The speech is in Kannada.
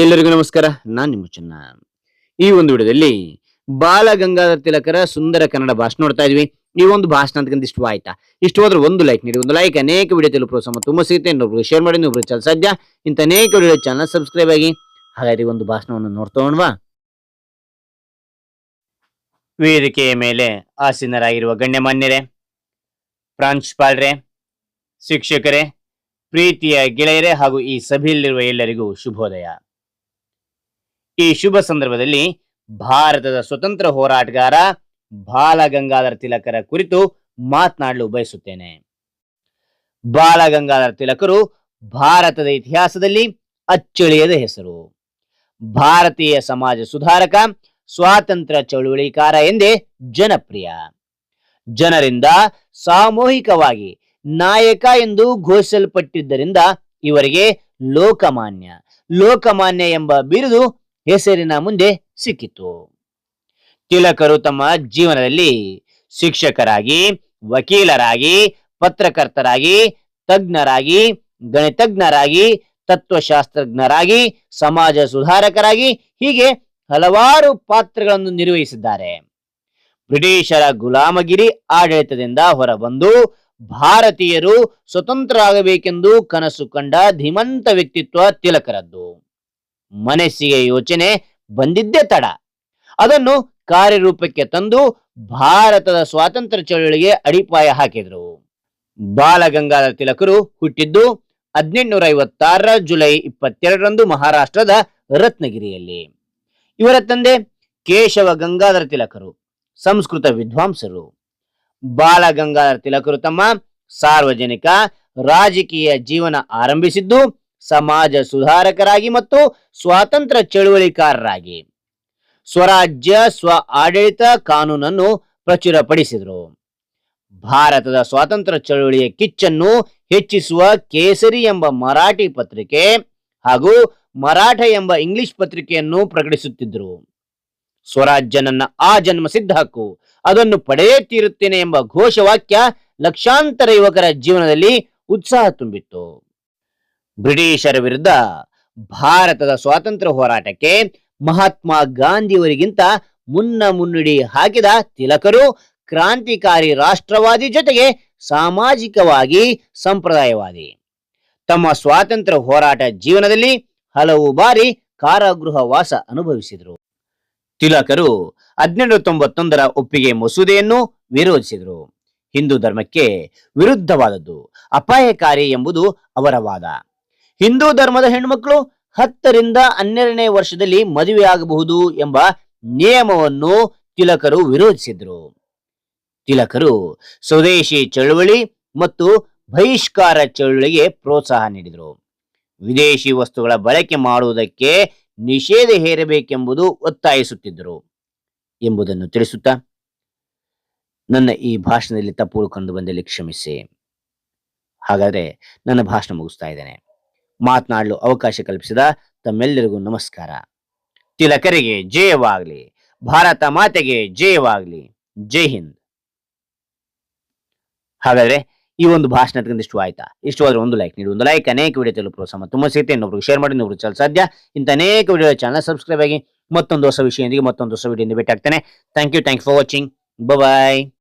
ಎಲ್ಲರಿಗೂ ನಮಸ್ಕಾರ, ನಾನ್ ನಿಮ್ಮ ಚೆನ್ನ ಈ ಒಂದು ವಿಡಿಯೋದಲ್ಲಿ ಬಾಲ ಗಂಗಾಧರ ತಿಲಕರ ಸುಂದರ ಕನ್ನಡ ಭಾಷಣ ನೋಡ್ತಾ ಇದ್ವಿ. ಈ ಒಂದು ಭಾಷಣ ಅಂತಕ್ಕಂತ ಇಷ್ಟ ಆಯ್ತಾ ಇಷ್ಟು ಹೋದ್ರೆ ಒಂದು ಲೈಕ್ ನೀಡಿ, ಒಂದು ಲೈಕ್ ಅನೇಕ ವಿಡಿಯೋ ತೆಲುಗು ಪ್ರೋತ್ಸಾಹ ತುಂಬ ಸಿಗುತ್ತೆ. ಇನ್ನೊಬ್ರು ಶೇರ್ ಮಾಡಿ ಇನ್ನೊಬ್ರು ಚಾನಲ್ ಸಾಧ್ಯ. ಇಂಥ ಅನೇಕ ವಿಡಿಯೋ ಚಾನಲ್ ಸಬ್ಸ್ಕ್ರೈಬ್ ಆಗಿ. ಹಾಗಾದ್ರೆ ಒಂದು ಭಾಷಣವನ್ನು ನೋಡ್ತೋಣವಾ ವೇದಿಕೆಯ ಮೇಲೆ ಆಸೀನರಾಗಿರುವ ಗಣ್ಯಮಾನ್ಯರೇ, ಪ್ರಾಂಶುಪಾಲರೇ, ಶಿಕ್ಷಕರೇ, ಪ್ರೀತಿಯ ಗೆಳೆಯರೇ ಹಾಗೂ ಈ ಸಭೆಯಲ್ಲಿರುವ ಎಲ್ಲರಿಗೂ ಶುಭೋದಯ. ಈ ಶುಭ ಸಂದರ್ಭದಲ್ಲಿ ಭಾರತದ ಸ್ವತಂತ್ರ ಹೋರಾಟಗಾರ ಬಾಲ ಗಂಗಾಧರ ತಿಲಕರ ಕುರಿತು ಮಾತನಾಡಲು ಬಯಸುತ್ತೇನೆ. ಬಾಲ ಗಂಗಾಧರ ತಿಲಕರು ಭಾರತದ ಇತಿಹಾಸದಲ್ಲಿ ಅಚ್ಚಳಿಯದ ಹೆಸರು. ಭಾರತೀಯ ಸಮಾಜ ಸುಧಾರಕ, ಸ್ವಾತಂತ್ರ್ಯ ಚಳುವಳಿಕಾರ ಎಂದೇ ಜನಪ್ರಿಯ. ಜನರಿಂದ ಸಾಮೂಹಿಕವಾಗಿ ನಾಯಕ ಎಂದು ಘೋಷಿಸಲ್ಪಟ್ಟಿದ್ದರಿಂದ ಇವರಿಗೆ ಲೋಕಮಾನ್ಯ ಲೋಕಮಾನ್ಯ ಎಂಬ ಬಿರುದು ಹೆಸರಿನ ಮುಂದೆ ಸಿಕ್ಕಿತು. ತಿಲಕರು ತಮ್ಮ ಜೀವನದಲ್ಲಿ ಶಿಕ್ಷಕರಾಗಿ, ವಕೀಲರಾಗಿ, ಪತ್ರಕರ್ತರಾಗಿ, ತಜ್ಞರಾಗಿ, ಗಣಿತಜ್ಞರಾಗಿ, ತತ್ವಶಾಸ್ತ್ರಜ್ಞರಾಗಿ, ಸಮಾಜ ಸುಧಾರಕರಾಗಿ ಹೀಗೆ ಹಲವಾರು ಪಾತ್ರಗಳನ್ನು ನಿರ್ವಹಿಸಿದ್ದಾರೆ. ಬ್ರಿಟಿಷರ ಗುಲಾಮಗಿರಿ ಆಡಳಿತದಿಂದ ಹೊರಬಂದು ಭಾರತೀಯರು ಸ್ವತಂತ್ರರಾಗಬೇಕೆಂದು ಕನಸು ಕಂಡ ಧೀಮಂತ ವ್ಯಕ್ತಿತ್ವ ತಿಲಕರದ್ದು. ಮನಸ್ಸಿಗೆ ಯೋಚನೆ ಬಂದಿದ್ದೇ ತಡ. ಅದನ್ನು ಕಾರ್ಯರೂಪಕ್ಕೆ ತಂದು ಭಾರತದ ಸ್ವಾತಂತ್ರ್ಯ ಚಳವಳಿಗೆ ಅಡಿಪಾಯ ಹಾಕಿದರು. ಬಾಲಗಂಗಾಧರ ತಿಲಕರು ಹುಟ್ಟಿದ್ದು ಹದಿನೆಂಟುನೂರ ಐವತ್ತಾರರ ಜುಲೈ ಇಪ್ಪತ್ತೆರಡರಂದು ಮಹಾರಾಷ್ಟ್ರದ ರತ್ನಗಿರಿಯಲ್ಲಿ. ಇವರ ತಂದೆ ಕೇಶವ ಗಂಗಾಧರ ತಿಲಕರು, ಸಂಸ್ಕೃತ ವಿದ್ವಾಂಸರು. ಬಾಲಗಂಗಾಧರ ತಿಲಕರು ತಮ್ಮ ಸಾರ್ವಜನಿಕ, ರಾಜಕೀಯ ಜೀವನ ಆರಂಭಿಸಿದ್ದು ಸಮಾಜ ಸುಧಾರಕರಾಗಿ ಮತ್ತು ಸ್ವಾತಂತ್ರ್ಯ ಚಳುವಳಿಕಾರರಾಗಿ. ಸ್ವರಾಜ್ಯ, ಸ್ವ ಆಡಳಿತ ಕಾನೂನನ್ನು ಪ್ರಚುರಪಡಿಸಿದರು. ಭಾರತದ ಸ್ವಾತಂತ್ರ್ಯ ಚಳುವಳಿಯ ಕಿಚ್ಚನ್ನು ಹೆಚ್ಚಿಸುವ ಕೇಸರಿ ಎಂಬ ಮರಾಠಿ ಪತ್ರಿಕೆ ಹಾಗೂ ಮರಾಠ ಎಂಬ ಇಂಗ್ಲಿಷ್ ಪತ್ರಿಕೆಯನ್ನು ಪ್ರಕಟಿಸುತ್ತಿದ್ದರು ಸ್ವರಾಜ್ಯ ನನ್ನ ಆ ಜನ್ಮ ಸಿದ್ಧ ಹಕ್ಕು, ಅದನ್ನು ಪಡೆಯೇ ತೀರುತ್ತೇನೆ ಎಂಬ ಘೋಷವಾಕ್ಯ ಲಕ್ಷಾಂತರ ಯುವಕರ ಜೀವನದಲ್ಲಿ ಉತ್ಸಾಹ ತುಂಬಿತ್ತು. ಬ್ರಿಟಿಷರ ವಿರುದ್ಧ ಭಾರತದ ಸ್ವಾತಂತ್ರ್ಯ ಹೋರಾಟಕ್ಕೆ ಮಹಾತ್ಮ ಗಾಂಧಿಯವರಿಗಿಂತ ಮುನ್ನ ಮುನ್ನುಡಿ ಹಾಕಿದ ತಿಲಕರು ಕ್ರಾಂತಿಕಾರಿ ರಾಷ್ಟ್ರವಾದಿ ಜೊತೆಗೆ ಸಾಮಾಜಿಕವಾಗಿ ಸಂಪ್ರದಾಯವಾದಿ. ತಮ್ಮ ಸ್ವಾತಂತ್ರ್ಯ ಹೋರಾಟ ಜೀವನದಲ್ಲಿ ಹಲವು ಬಾರಿ ಕಾರಾಗೃಹ ವಾಸ ಅನುಭವಿಸಿದರು. ತಿಲಕರು ಹದಿನೆಂಟು ತೊಂಬತ್ತೊಂದರ ಒಪ್ಪಿಗೆ ಮಸೂದೆಯನ್ನು ವಿರೋಧಿಸಿದರು. ಹಿಂದೂ ಧರ್ಮಕ್ಕೆ ವಿರುದ್ಧವಾದದ್ದು ಅಪಾಯಕಾರಿ ಎಂಬುದು ಅವರ ವಾದ. ಹಿಂದೂ ಧರ್ಮದ ಹೆಣ್ಮಕ್ಳು ಹತ್ತರಿಂದ ಹನ್ನೆರಡನೇ ವರ್ಷದಲ್ಲಿ ಮದುವೆಯಾಗಬಹುದು ಎಂಬ ನಿಯಮವನ್ನು ತಿಲಕರು ವಿರೋಧಿಸಿದರು. ತಿಲಕರು ಸ್ವದೇಶಿ ಚಳುವಳಿ ಮತ್ತು ಬಹಿಷ್ಕಾರ ಚಳುವಳಿಗೆ ಪ್ರೋತ್ಸಾಹ ನೀಡಿದರು. ವಿದೇಶಿ ವಸ್ತುಗಳ ಬಳಕೆ ಮಾಡುವುದಕ್ಕೆ ನಿಷೇಧ ಹೇರಬೇಕೆಂಬುದು ಒತ್ತಾಯಿಸುತ್ತಿದ್ದರು ಎಂಬುದನ್ನು ತಿಳಿಸುತ್ತಾ? ನನ್ನ ಈ ಭಾಷಣದಲ್ಲಿ ತಪ್ಪುಗಳು ಕಂಡು ಬಂದಲ್ಲಿ ಕ್ಷಮಿಸಿ. ಹಾಗಾದ್ರೆ ನನ್ನ ಭಾಷಣ ಮುಗಿಸ್ತಾ ಇದ್ದೇನೆ. ಮಾತನಾಡಲು ಅವಕಾಶ ಕಲ್ಪಿಸಿದ ತಮ್ಮೆಲ್ಲರಿಗೂ ನಮಸ್ಕಾರ. ತಿಲಕರಿಗೆ ಜಯವಾಗಲಿ. ಭಾರತ ಮಾತೆಗೆ ಜಯವಾಗಲಿ. ಜೈ ಹಿಂದ್. ಹಾಗಾದ್ರೆ ಈ ಒಂದು ಭಾಷಣದಿಂದ ಇಷ್ಟು ಆಯ್ತಾ? ಇಷ್ಟವಾದ್ರೆ ಒಂದು ಲೈಕ್ ನೀಡಿ. ಒಂದು ಲೈಕ್ ಅನೇಕ ವಿಡಿಯೋ ತಲುಪಲು ಪ್ರೋತ್ಸಾಹ ತುಂಬ ಸಿಗುತ್ತೆ. ಇನ್ನೊಬ್ರಿಗೆ ಶೇರ್ ಮಾಡಿ ಇನ್ನೊಬ್ರು ಚಲ ಸಾಧ್ಯ. ಇಂಥ ಅನೇಕ ವಿಡಿಯೋ ಚಾನಲ್ ಸಬ್ಸ್ಕ್ರೈಬ್ ಆಗಿ ಮತ್ತೊಂದು ಹೊಸ ವಿಷಯದೊಂದಿಗೆ ಮತ್ತೊಂದು ಹೊಸ ವಿಡಿಯೋದಿಂದ ಭೇಟಿ ಆಗ್ತಾನೆ thank you thank for watching bye